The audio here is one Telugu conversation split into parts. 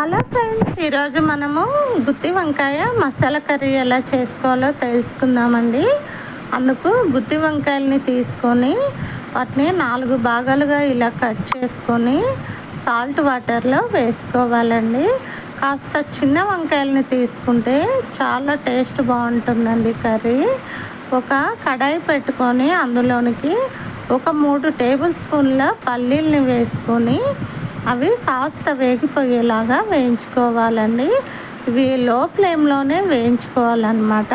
హలో ఫ్రెండ్స్ ఈరోజు మనము గుత్తి వంకాయ మసాలా కర్రీ ఎలా చేసుకోవాలో తెలుసుకుందామండి. అందుకు గుత్తి వంకాయలని తీసుకొని వాటిని నాలుగు భాగాలుగా ఇలా కట్ చేసుకొని సాల్ట్ వాటర్లో వేసుకోవాలండి. కాస్త చిన్న వంకాయలని తీసుకుంటే చాలా టేస్ట్ బాగుంటుందండి కర్రీ. ఒక కడాయి పెట్టుకొని అందులోనికి ఒక మూడు టేబుల్ స్పూన్ల పల్లీల్ని వేసుకొని అవి కాస్త వేగిపోయేలాగా వేయించుకోవాలండి. ఇవి లో ఫ్లేమ్లోనే వేయించుకోవాలన్నమాట.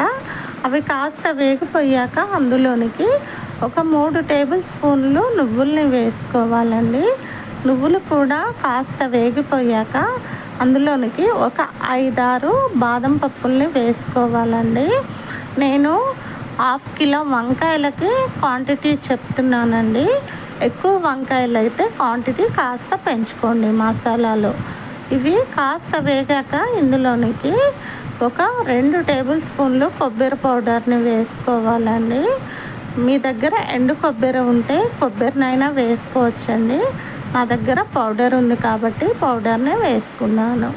అవి కాస్త వేగిపోయాక అందులోనికి ఒక మూడు టేబుల్ స్పూన్లు నువ్వుల్ని వేసుకోవాలండి. నువ్వులు కూడా కాస్త వేగిపోయాక అందులోనికి ఒక ఐదారు బాదం పప్పుల్ని వేసుకోవాలండి. నేను హాఫ్ కిలో వంకాయలకి క్వాంటిటీ చెప్తున్నానండి. ఎక్కువ వంకాయలు అయితే క్వాంటిటీ కాస్త పెంచుకోండి మసాలాలు. ఇవి కాస్త వేగాక ఇందులోనికి ఒక రెండు టేబుల్ స్పూన్లు కొబ్బరి పౌడర్ని వేసుకోవాలండి. మీ దగ్గర ఎండు కొబ్బరి ఉంటే కొబ్బరినైనా వేసుకోవచ్చండి. నా దగ్గర పౌడర్ ఉంది కాబట్టి పౌడర్నే వేసుకున్నాను.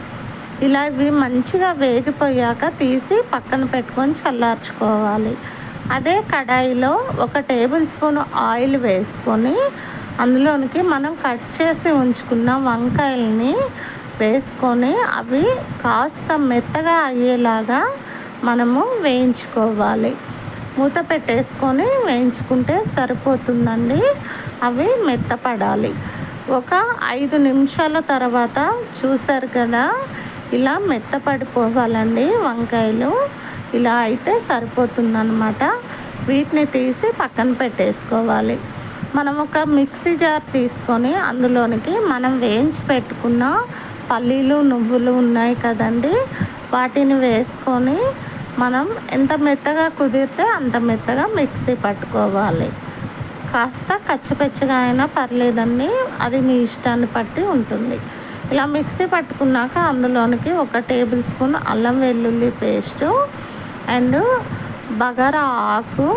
ఇలా ఇవి మంచిగా వేగిపోయాక తీసి పక్కన పెట్టుకొని చల్లార్చుకోవాలి. అదే కడాయిలో ఒక టేబుల్ స్పూన్ ఆయిల్ వేసుకొని అందులోనికి మనం కట్ చేసి ఉంచుకున్న వంకాయల్ని వేసుకొని అవి కాస్త మెత్తగా అయ్యేలాగా మనము వేయించుకోవాలి. మూత పెట్టేసుకొని వేయించుకుంటే సరిపోతుందండి. అవి మెత్తపడాలి. ఒక ఐదు నిమిషాల తర్వాత చూసారు కదా ఇలా మెత్తపడిపోవాలండి వంకాయలు. ఇలా అయితే సరిపోతుందన్నమాట. వీటిని తీసి పక్కన పెట్టేసుకోవాలి. మనం ఒక మిక్సీ జార్ తీసుకొని అందులోనికి మనం వేయించి పెట్టుకున్న పల్లీలు నువ్వులు ఉన్నాయి కదండి. వాటిని వేసుకొని మనం ఎంత మెత్తగా కుదిరితే అంత మెత్తగా మిక్సీ పట్టుకోవాలి. కాస్త కచ్చపెచ్చగా అయినా పర్లేదండి. అది మీ ఇష్టాన్ని బట్టి ఉంటుంది. ఇలా మిక్సీ పట్టుకున్నాక అందులోనికి ఒక టేబుల్ స్పూన్ అల్లం వెల్లుల్లి పేస్టు అండ్ బగారా ఆకు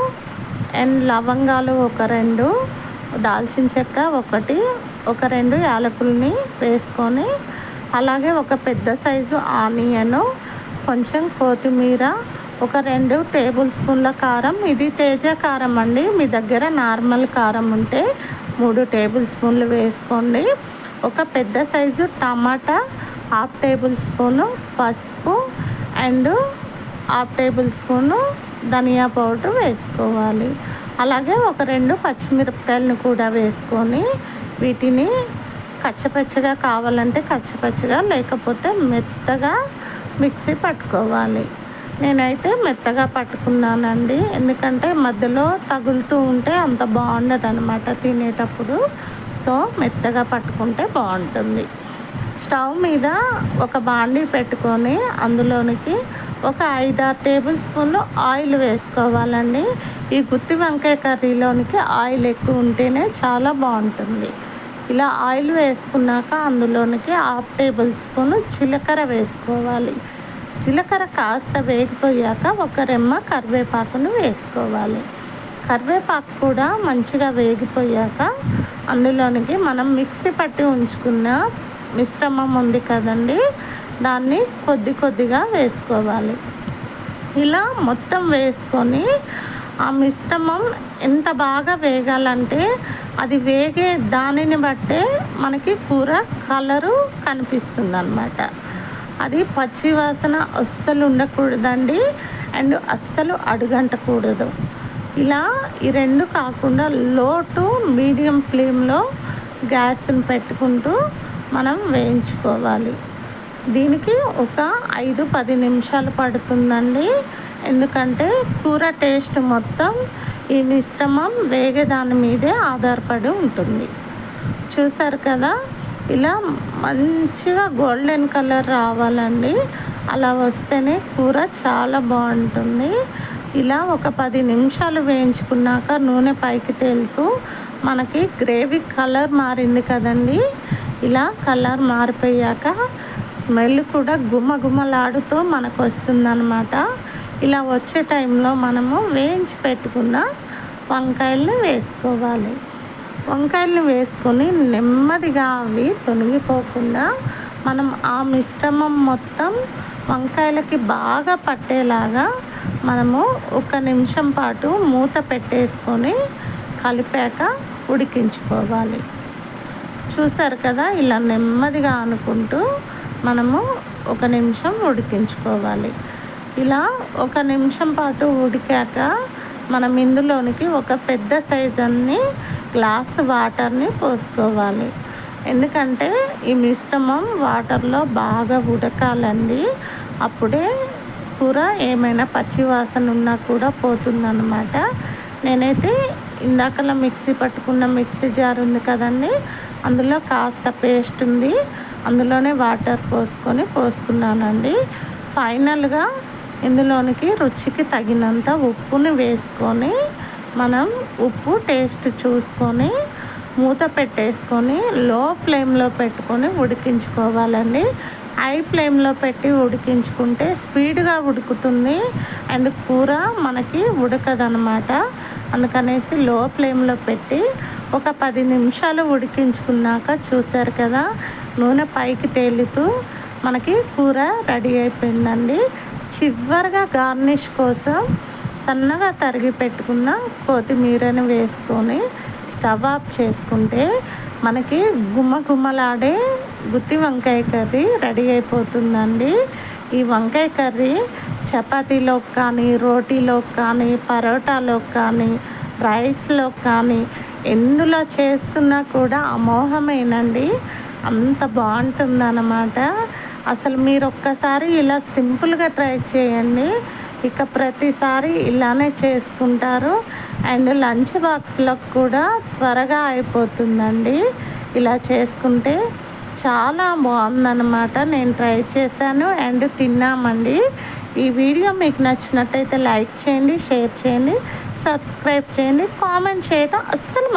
అండ్ లవంగాలు ఒక రెండు దాల్చిన చెక్క ఒకటి ఒక రెండు యాలకుల్ని వేసుకొని అలాగే ఒక పెద్ద సైజు ఆనియను కొంచెం కొత్తిమీర ఒక రెండు టేబుల్ స్పూన్ల కారం. ఇది తేజ కారం అండి. మీ దగ్గర నార్మల్ కారం ఉంటే మూడు టేబుల్ స్పూన్లు వేసుకోండి. ఒక పెద్ద size tomato half tablespoon పసుపు అండ్ హాఫ్ టేబుల్ స్పూను ధనియా పౌడర్ వేసుకోవాలి. అలాగే ఒక రెండు పచ్చిమిరపకాయలను కూడా వేసుకొని వీటిని కచ్చపచ్చగా కావాలంటే కచ్చపచ్చగా లేకపోతే మెత్తగా మిక్సీ పట్టుకోవాలి. నేనైతే మెత్తగా పట్టుకున్నానండి. ఎందుకంటే మధ్యలో తగులుతూ ఉంటే అంత బాగుండదు అనమాట తినేటప్పుడు. సో మెత్తగా పట్టుకుంటే బాగుంటుంది. స్టవ్ మీద ఒక బాండీ పెట్టుకొని అందులోనికి ఒక ఐదారు టేబుల్ స్పూన్లు ఆయిల్ వేసుకోవాలండి. ఈ గుత్తి వంకాయ కర్రీలోనికి ఆయిల్ ఎక్కువ ఉంటేనే చాలా బాగుంటుంది. ఇలా ఆయిల్ వేసుకున్నాక అందులోనికి హాఫ్ టేబుల్ స్పూన్ జీలకర్ర వేసుకోవాలి. జీలకర్ర కాస్త వేగిపోయాక ఒక రెమ్మ కరివేపాకును వేసుకోవాలి. కరివేపాకు కూడా మంచిగా వేగిపోయాక అందులోనికి మనం మిక్సీ పట్టి ఉంచుకున్న మిశ్రమం ఉంది కదండి దాన్ని కొద్ది కొద్దిగా వేసుకోవాలి. ఇలా మొత్తం వేసుకొని ఆ మిశ్రమం ఎంత బాగా వేగాలంటే అది వేగే దానిని బట్టే మనకి కూర కలరు కనిపిస్తుంది అన్నమాట అది పచ్చి వాసన అస్సలు ఉండకూడదండి అండ్ అస్సలు అడుగంటకూడదు. ఇలా ఈ రెండు కాకుండా లో టు మీడియం ఫ్లేమ్లో గ్యాస్ని పెట్టుకుంటూ మనం వేయించుకోవాలి. దీనికి ఒక ఐదు పది నిమిషాలు పడుతుందండి. ఎందుకంటే కూర టేస్ట్ మొత్తం ఈ మిశ్రమం వేగే దాని మీదే ఆధారపడి ఉంటుంది. చూసారు కదా? ఇలా మంచిగా గోల్డెన్ కలర్ రావాలండి. అలా వస్తేనే కూర చాలా బాగుంటుంది. ఇలా ఒక పది నిమిషాలు వేయించుకున్నాక నూనె పైకి తేలుతూ మనకి గ్రేవీ కలర్ మారింది కదండీ. ఇలా కలర్ మారిపోయాక స్మెల్ కూడా గుమగుమలాడుతూ మనకు వస్తుందన్నమాట ఇలా వచ్చే టైంలో మనము వేయించి పెట్టుకున్న వంకాయల్ని వేసుకోవాలి. వంకాయలను వేసుకొని నెమ్మదిగా అవి తొలగిపోకుండా మనం ఆ మిశ్రమం మొత్తం వంకాయలకి బాగా పట్టేలాగా మనము ఒక నిమిషం పాటు మూత పెట్టేసుకొని కలిపాక ఉడికించుకోవాలి. చూసారు కదా ఇలా నెమ్మదిగా అనుకుంటూ మనము ఒక నిమిషం ఉడికించుకోవాలి. ఇలా ఒక నిమిషం పాటు ఉడికాక మనం ఇందులోనికి ఒక పెద్ద సైజ్ అన్ని గ్లాస్ వాటర్ని పోసుకోవాలి. ఎందుకంటే ఈ మిశ్రమం వాటర్లో బాగా ఉడకాలండి. అప్పుడే కూర ఏమైనా పచ్చివాసన ఉన్నా కూడా పోతుందన్నమాట. నేనైతే ఇందాకలా మిక్సీ పట్టుకున్న మిక్సీ జార్ ఉంది కదండి అందులో కాస్త పేస్ట్ ఉంది అందులోనే వాటర్ పోసుకొని పోసుకున్నానండి. ఫైనల్గా ఇందులోనికి రుచికి తగినంత ఉప్పుని వేసుకొని మనం ఉప్పు టేస్ట్ చూసుకొని మూత పెట్టేసుకొని లో ఫ్లేమ్లో పెట్టుకొని ఉడికించుకోవాలండి. హై ఫ్లేమ్లో పెట్టి ఉడికించుకుంటే స్పీడ్గా ఉడుకుతుంది. అండ్ కూర మనకి ఉడకదనమాట అందుకనేసి లో ఫ్లేమ్లో పెట్టి ఒక పది నిమిషాలు ఉడికించుకున్నాక చూశారు కదా నూనె పైకి తేలుతూ మనకి కూర రెడీ అయిపోయిందండి. చివరిగా గార్నిష్ కోసం సన్నగా తరిగి పెట్టుకున్న కొత్తిమీరని వేసుకొని స్టవ్ ఆఫ్ చేసుకుంటే మనకి గుమ్మ గుమ్మలాడే గుత్తి వంకాయ కర్రీ రెడీ అయిపోతుందండి. ఈ వంకాయ కర్రీ చపాతీలోకి కానీ రోటీలోకి కానీ పరోటాలో కానీ రైస్లో కానీ ఎందులో చేస్తున్నా కూడా అమోహమేనండి అంత బాగుంటుందన్నమాట. అసలు మీరు ఒక్కసారి ఇలా సింపుల్గా ట్రై చేయండి. ఇక ప్రతిసారి ఇలానే చేసుకుంటారు. అండ్ లంచ్ బాక్స్లో కూడా త్వరగా అయిపోతుందండి. ఇలా చేసుకుంటే చాలా బాగుందన్నమాట. నేను ట్రై చేశాను అండ్ తిన్నామండి. ఈ వీడియో మీకు నచ్చినట్టయితే లైక్ చేయండి షేర్ చేయండి సబ్స్క్రైబ్ చేయండి కామెంట్ చేయడం అస్సలు